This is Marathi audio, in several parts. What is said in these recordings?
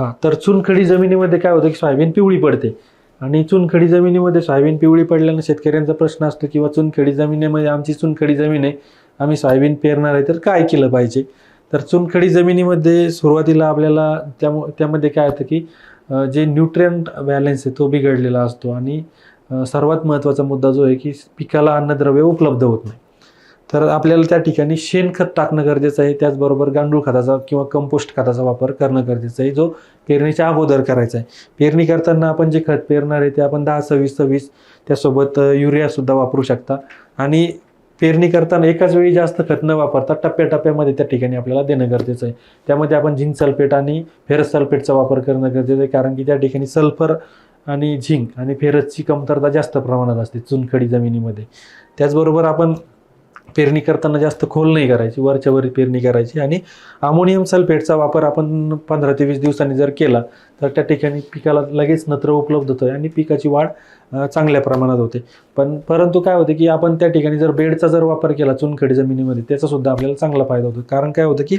हां तर चुनखडी जमिनीमध्ये काय होतं की सोयाबीन पिवळी पडते. आणि चुनखडी जमिनीमध्ये सोयाबीन पिवळी पडल्यानं शेतकऱ्यांचा प्रश्न असतो किंवा चुनखडी जमिनीमध्ये आमची चुनखडी जमीन आहे आम्ही सोयाबीन पेरणार आहे तर काय केलं पाहिजे? तर चुनखडी जमिनीमध्ये सुरुवातीला आपल्याला त्यामु त्यामध्ये काय होतं की जे न्यूट्रियंट बॅलन्स आहे तो बिघडलेला असतो. आणि सर्वात महत्त्वाचा मुद्दा जो आहे की पिकाला अन्नद्रव्य उपलब्ध होत नाही. तर आपल्याला त्या ठिकाणी शेणखत टाकणं गरजेचं आहे. त्याचबरोबर गांडूळ खताचा किंवा कंपोस्ट खताचा वापर करणं गरजेचं आहे जो पेरणीच्या अगोदर करायचा आहे. पेरणी करताना आपण जे खत पेरणार आहे ते आपण दहा सव्वीस सव्वीस त्यासोबत युरियासुद्धा वापरू शकता. आणि पेरणी करताना एकाच वेळी जास्त खत न वापरता टप्प्याटप्प्यामध्ये त्या ठिकाणी आपल्याला देणं गरजेचं आहे. त्यामध्ये आपण झिंक सल्फेट आणि फेरस सल्फेटचा वापर करणं गरजेचं आहे कारण की त्या ठिकाणी सल्फर आणि झिंक आणि फेरसची कमतरता जास्त प्रमाणात असते चुनखडी जमिनीमध्ये. त्याचबरोबर आपण पेरणी करताना जास्त खोल नाही करायची वरच्या वर पेरणी करायची. आणि अमोनियम सल्फेटचा वापर आपण पंधरा ते वीस दिवसांनी जर केला तर त्या ठिकाणी पिकाला लगेच नत्र उपलब्ध होतं आणि पिकाची वाढ चांगल्या प्रमाणात होते. पण परंतु काय होतं की आपण त्या ठिकाणी जर बेडचा जर वापर केला चुनखडी जमिनीमध्ये त्याचासुद्धा आपल्याला चांगला फायदा होतो. कारण काय होतं की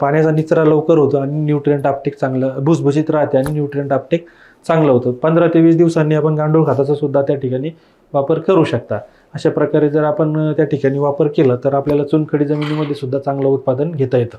पाण्याचा निचरा लवकर होतो आणि न्यूट्रियंट आपटेक चांगलं भुसभुशीत राहते आणि न्यूट्रियंट आपटेक चांगलं होतं. पंधरा ते वीस दिवसांनी आपण गांडूळ खताचा सुद्धा त्या ठिकाणी वापर करू शकता. अशा प्रकारे जर आपण त्या ठिकाणी वापर केला तर आपल्याला चुनखडी जमिनीमध्ये सुद्धा चांगलं उत्पादन घेता येतं.